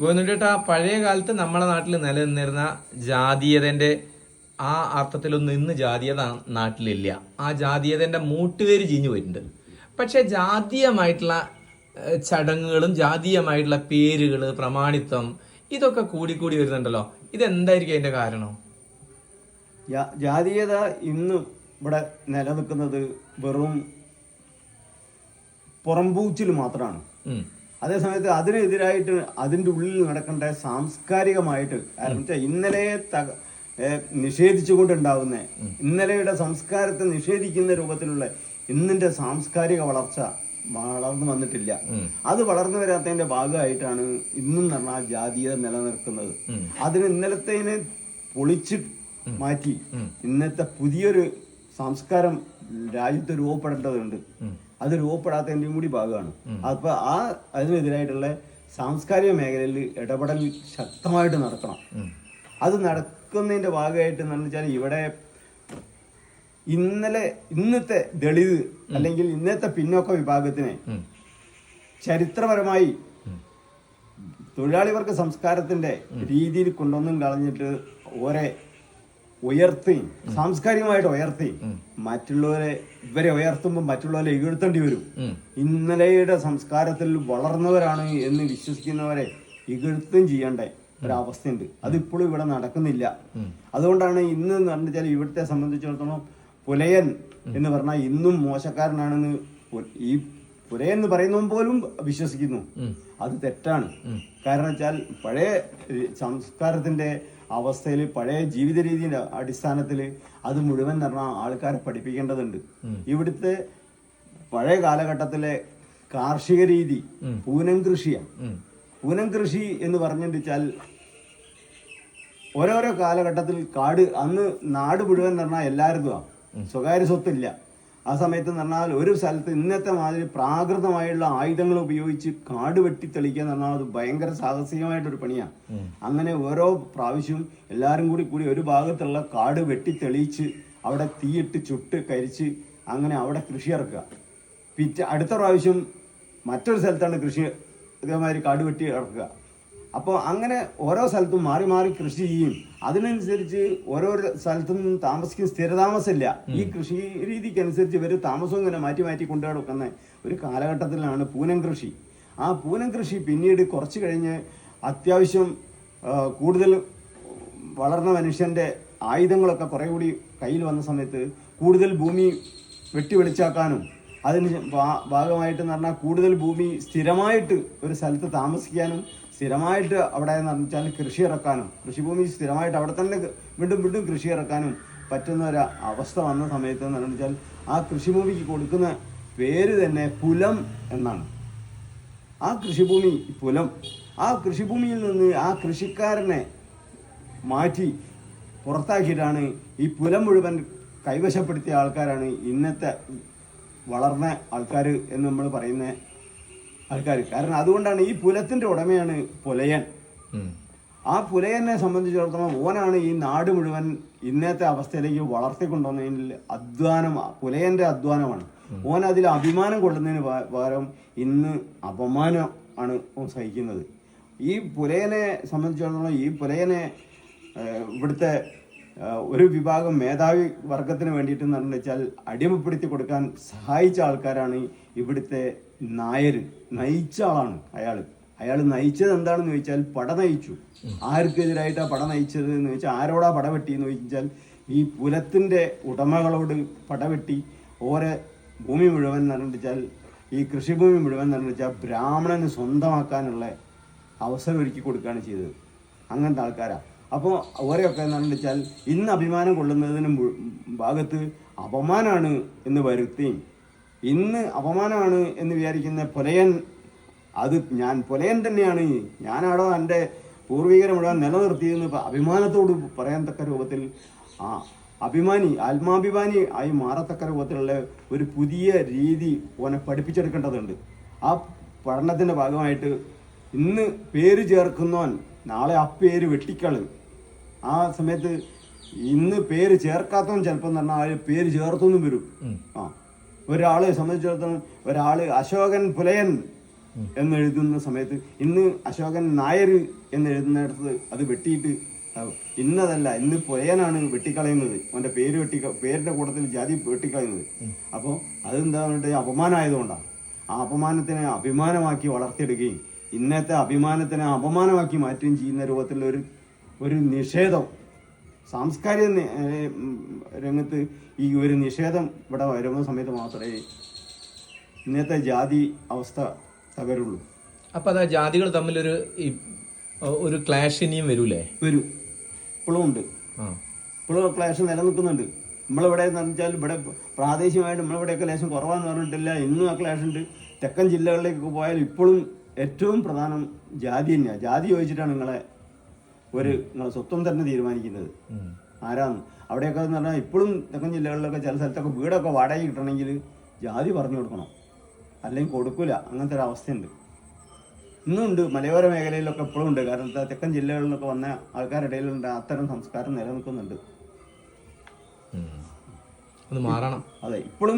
ഗോവിന്ദേട്ടാ പഴയ കാലത്ത് നമ്മുടെ നാട്ടിൽ നിലനിന്നിരുന്ന ജാതീയതന്റെ ആ അർത്ഥത്തിലൊന്നും ഇന്ന് ജാതീയത നാട്ടിലില്ല. ആ ജാതീയതന്റെ മൂട്ടുപേര് ചീഞ്ഞു പോയിട്ടുണ്ട്. പക്ഷെ ജാതീയമായിട്ടുള്ള ചടങ്ങുകളും ജാതീയമായിട്ടുള്ള പേരുകൾ പ്രമാണിത്വം ഇതൊക്കെ കൂടിക്കൂടി വരുന്നുണ്ടല്ലോ. ഇതെന്തായിരിക്കും അതിന്റെ കാരണം? ജാതീയത ഇന്ന് ഇവിടെ നിലനിൽക്കുന്നത് വെറും പുറംപൂച്ചിൽ മാത്രമാണ്. അതേസമയത്ത് അതിനെതിരായിട്ട് അതിന്റെ ഉള്ളിൽ നടക്കേണ്ട സാംസ്കാരികമായിട്ട് കാരണം വെച്ചാൽ ഇന്നലെ തക നിഷേധിച്ചുകൊണ്ടുണ്ടാവുന്ന ഇന്നലെയുടെ സംസ്കാരത്തെ നിഷേധിക്കുന്ന രൂപത്തിലുള്ള ഇന്നിന്റെ സാംസ്കാരിക വളർച്ച വളർന്നു വന്നിട്ടില്ല. അത് വളർന്നു വരാത്തതിന്റെ ഭാഗമായിട്ടാണ് ഇന്നും പറഞ്ഞാൽ ജാതീയത നിലനിൽക്കുന്നത് അതിന് ഇന്നലത്തേനെ പൊളിച്ച് മാറ്റി ഇന്നത്തെ പുതിയൊരു സംസ്കാരം രാജ്യത്ത് രൂപപ്പെടേണ്ടതുണ്ട്. അത് രൂപപ്പെടാത്തതിന്റെയും കൂടി ഭാഗമാണ്. അപ്പൊ ആ അതിനെതിരായിട്ടുള്ള സാംസ്കാരിക മേഖലയിൽ ഇടപെടൽ ശക്തമായിട്ട് നടക്കണം. അത് നടക്കുന്നതിന്റെ ഭാഗമായിട്ട് എന്ന് വെച്ചാൽ ഇവിടെ ഇന്നലെ ഇന്നത്തെ ദളിത് അല്ലെങ്കിൽ ഇന്നത്തെ പിന്നോക്ക വിഭാഗത്തിനെ ചരിത്രപരമായി തൊഴിലാളി വർഗ സംസ്കാരത്തിന്റെ രീതിയിൽ കൊണ്ടൊന്നും കളഞ്ഞിട്ട് ഓരെ ഉയർത്തി സാംസ്കാരികമായിട്ട് ഉയർത്തി. മറ്റുള്ളവരെ ഇവരെ ഉയർത്തുമ്പോൾ മറ്റുള്ളവരെ ഇകഴ്ത്തേണ്ടി വരും. ഇന്നലെയുടെ സംസ്കാരത്തിൽ വളർന്നവരാണ് എന്ന് വിശ്വസിക്കുന്നവരെ ഇകഴ്ത്തും ചെയ്യേണ്ട ഒരവസ്ഥയുണ്ട്. അതിപ്പോഴും ഇവിടെ നടക്കുന്നില്ല. അതുകൊണ്ടാണ് ഇന്ന് എന്ന് പറഞ്ഞാൽ ഇവിടുത്തെ സംബന്ധിച്ചിടത്തോളം പുലയൻ എന്ന് പറഞ്ഞാൽ ഇന്നും മോശക്കാരനാണെന്ന് ഈ പുലയൻ എന്ന് പറയുന്നവൻ പോലും വിശ്വസിക്കുന്നു. അത് തെറ്റാണ്. കാരണം വെച്ചാൽ പഴയ സംസ്കാരത്തിന്റെ അവസ്ഥയിൽ പഴയ ജീവിത രീതിയുടെ അടിസ്ഥാനത്തിൽ അത് മുഴുവൻ പറഞ്ഞാൽ ആൾക്കാരെ പഠിപ്പിക്കേണ്ടതുണ്ട്. ഇവിടുത്തെ പഴയ കാലഘട്ടത്തിലെ കാർഷിക രീതി പൂനം കൃഷിയാണ് പൂനം കൃഷി എന്ന് പറഞ്ഞാൽ ഓരോരോ കാലഘട്ടത്തിൽ കാട് അന്ന് നാട് മുഴുവൻ നിറഞ്ഞ പറഞ്ഞാൽ എല്ലാവർക്കും സ്വകാര്യ സ്വത്തില്ല. ആ സമയത്ത് എന്ന് പറഞ്ഞാൽ ഒരു സ്ഥലത്ത് ഇന്നത്തെ മാതിരി പ്രാകൃതമായുള്ള ആയുധങ്ങൾ ഉപയോഗിച്ച് കാട് വെട്ടി തെളിക്കുക എന്ന് പറഞ്ഞാൽ അത് ഭയങ്കര സാഹസികമായിട്ടൊരു പണിയാണ് അങ്ങനെ ഓരോ പ്രാവശ്യവും എല്ലാവരും കൂടി കൂടി ഒരു ഭാഗത്തുള്ള കാട് വെട്ടി തെളിയിച്ച് അവിടെ തീയിട്ട് ചുട്ട് കരിച്ച് അങ്ങനെ അവിടെ കൃഷി ഇറക്കുക. പിറ്റ അടുത്ത പ്രാവശ്യം മറ്റൊരു സ്ഥലത്താണ് കൃഷി ഇതേമാതിരി കാട് വെട്ടി ഇറക്കുക. അപ്പോൾ അങ്ങനെ ഓരോ സ്ഥലത്തും മാറി മാറി കൃഷി ചെയ്യും. അതിനനുസരിച്ച് ഓരോ സ്ഥലത്തും താമസിക്കുന്ന സ്ഥിരതാമസമില്ല. ഈ കൃഷി രീതിക്ക് അനുസരിച്ച് ഇവർ താമസവും ഇങ്ങനെ മാറ്റി മാറ്റി കൊണ്ടു നടക്കുന്ന ഒരു കാലഘട്ടത്തിലാണ് പൂനം കൃഷി. ആ പൂനം കൃഷി പിന്നീട് കുറച്ച് കഴിഞ്ഞ് അത്യാവശ്യം കൂടുതൽ വളർന്ന മനുഷ്യന്റെ ആയുധങ്ങളൊക്കെ കുറേ കൂടി കയ്യിൽ വന്ന സമയത്ത് കൂടുതൽ ഭൂമി വെട്ടി വെളിച്ചാക്കാനും അതിന് ഭാഗമായിട്ട് എന്ന് പറഞ്ഞാൽ കൂടുതൽ ഭൂമി സ്ഥിരമായിട്ട് ഒരു സ്ഥലത്ത് താമസിക്കാനും സ്ഥിരമായിട്ട് അവിടെ വെച്ചാൽ കൃഷി ഇറക്കാനും കൃഷിഭൂമി സ്ഥിരമായിട്ട് അവിടെ തന്നെ വീണ്ടും വീണ്ടും കൃഷി ഇറക്കാനും പറ്റുന്ന ഒരു അവസ്ഥ വന്ന സമയത്ത് എന്ന് വെച്ചാൽ ആ കൃഷിഭൂമിക്ക് കൊടുക്കുന്ന പേര് തന്നെ പുലം എന്നാണ്. ആ കൃഷിഭൂമി പുലം. ആ കൃഷിഭൂമിയിൽ നിന്ന് ആ കൃഷിക്കാരനെ മാറ്റി പുറത്താക്കിയിട്ടാണ് ഈ പുലം മുഴുവൻ കൈവശപ്പെടുത്തിയ ആൾക്കാരാണ് ഇന്നത്തെ വളർന്ന ആൾക്കാർ എന്ന് നമ്മൾ പറയുന്ന ആൾക്കാർ കാരണം അതുകൊണ്ടാണ് ഈ പുലത്തിന്റെ ഉടമയാണ് പുലയൻ. ആ പുലയനെ സംബന്ധിച്ചിടത്തോളം ഓനാണ് ഈ നാട് മുഴുവൻ ഇന്നത്തെ അവസ്ഥയിലേക്ക് വളർത്തിക്കൊണ്ടുവന്നതിൽ അധ്വാനം പുലയന്റെ അധ്വാനമാണ്. ഓൻ അതിൽ അഭിമാനം കൊള്ളുന്നതിന് പകരം ഇന്ന് അപമാനം ആണ് ഓൻ സഹിക്കുന്നത്. ഈ പുലയനെ സംബന്ധിച്ചിടത്തോളം ഈ പുലയനെ ഇവിടുത്തെ ഒരു വിഭാഗം മേധാവി വർഗത്തിന് വേണ്ടിയിട്ട് എന്ന് വെച്ചാൽ അടിമപ്പെടുത്തി കൊടുക്കാൻ സഹായിച്ച ആൾക്കാരാണ് ഇവിടുത്തെ നായർ നയിച്ച ആളാണ് അയാൾ അയാൾ നയിച്ചത് എന്താണെന്ന് ചോദിച്ചാൽ പട നയിച്ചു ആർക്കെതിരായിട്ടാ പട നയിച്ചത് എന്ന് ചോദിച്ചാൽ ആരോടാ പട വെട്ടി എന്ന് ചോദിച്ചാൽ ഈ പുലത്തിന്റെ ഉടമകളോട് പടവെട്ടി ഓരോ ഭൂമി മുഴുവൻ നിർണിച്ചാൽ ഈ കൃഷിഭൂമി മുഴുവൻ നിർണിച്ചാൽ ബ്രാഹ്മണന് സ്വന്തമാക്കാനുള്ള അവസരം ഒരുക്കി കൊടുക്കുകയാണ് ചെയ്തത്. അങ്ങനത്തെ ആൾക്കാരാ. അപ്പോൾ ഓരെയൊക്കെ എന്താണെന്ന് വെച്ചാൽ ഇന്ന് അഭിമാനം കൊള്ളുന്നതിന് ഭാഗത്ത് അപമാനമാണ് എന്ന് വരുത്തി. ഇന്ന് അപമാനമാണ് എന്ന് വിചാരിക്കുന്ന പുലയൻ അത് ഞാൻ പുലയൻ തന്നെയാണ്. ഞാനാടോ എന്റെ പൂർവികരെ മുഴുവൻ നിലനിർത്തിയെന്ന് അഭിമാനത്തോട് പറയാൻ രൂപത്തിൽ ആ അഭിമാനി ആത്മാഭിമാനി ആയി മാറത്തക്ക രൂപത്തിലുള്ള ഒരു പുതിയ രീതി ഓനെ പഠിപ്പിച്ചെടുക്കേണ്ടതുണ്ട്. ആ പഠനത്തിന്റെ ഭാഗമായിട്ട് ഇന്ന് പേര് ചേർക്കുന്നവൻ നാളെ ആ പേര് വെട്ടിക്കളയും. ആ സമയത്ത് ഇന്ന് പേര് ചേർക്കാത്തവൻ ചിലപ്പോൾ തന്നെ പറഞ്ഞാൽ ആ പേര് ചേർത്തൊന്നും വരും. ആ. ഒരാളെ സംബന്ധിച്ചിടത്തോളം ഒരാൾ അശോകൻ പുലയൻ എന്ന് എഴുതുന്ന സമയത്ത് ഇന്ന് അശോകൻ നായർ എന്ന് എഴുതുന്നിടത്ത് അത് വെട്ടിയിട്ട് ഇന്നതല്ല ഇന്ന് പുലയനാണ് വെട്ടിക്കളയുന്നത്. അവന്റെ പേര് വെട്ടി പേരിന്റെ കൂട്ടത്തിൽ ജാതി വെട്ടിക്കളയുന്നത്. അപ്പോൾ അതെന്താ പറഞ്ഞിട്ട് അപമാനമായതുകൊണ്ടാണ്. ആ അപമാനത്തിനെ അഭിമാനമാക്കി വളർത്തിയെടുക്കുകയും ഇന്നത്തെ അഭിമാനത്തിനെ അപമാനമാക്കി മാറ്റുകയും ചെയ്യുന്ന രൂപത്തിലുള്ള ഒരു ഒരു നിഷേധം. സാംസ്കാരിക രംഗത്ത് ഈ ഒരു നിഷേധം ഇവിടെ വരുന്ന സമയത്ത് മാത്രമേ ഇന്നത്തെ ജാതി അവസ്ഥ തകരുള്ളൂ. അപ്പൊ അതാ ജാതികൾ തമ്മിലൊരു ഒരു ക്ലാഷ് ഇനിയും വരൂലേ? വരും. ഇപ്പോഴും ഉണ്ട്. ഇപ്പോഴും ക്ലാഷ് നിലനിൽക്കുന്നുണ്ട്. നമ്മളിവിടെ എന്ന് വെച്ചാൽ ഇവിടെ പ്രാദേശികമായിട്ട് നമ്മളിവിടെയൊക്കെ ലേശം കുറവാന്ന് പറഞ്ഞിട്ടില്ല. ഇന്നും ആ ക്ലാഷ് ഉണ്ട്. തെക്കൻ ജില്ലകളിലേക്ക് പോയാൽ ഇപ്പോഴും ഏറ്റവും പ്രധാനം ജാതി തന്നെയാണ് ജാതി ചോദിച്ചിട്ടാണ് നിങ്ങളെ ഒരു നിങ്ങളെ സ്വത്വം തന്നെ തീരുമാനിക്കുന്നത്. ആരാന്ന്. അവിടെയൊക്കെ എന്ന് പറഞ്ഞാൽ ഇപ്പോഴും തെക്കൻ ജില്ലകളിലൊക്കെ ചില സ്ഥലത്തൊക്കെ വീടൊക്കെ വാടക കിട്ടണമെങ്കിൽ ജാതി പറഞ്ഞു കൊടുക്കണം. അല്ലെങ്കിൽ കൊടുക്കില്ല അങ്ങനത്തെ ഒരു അവസ്ഥയുണ്ട്. ഇന്നും ഉണ്ട്. മലയോര മേഖലയിലൊക്കെ ഇപ്പോഴും ഉണ്ട്. കാരണം തെക്കൻ ജില്ലകളിലൊക്കെ വന്ന ആൾക്കാരുടെ ഇടയിലുണ്ട്. അത്തരം സംസ്കാരം നിലനിൽക്കുന്നുണ്ട്. അത് മാറണം. അതെ. ഇപ്പോഴും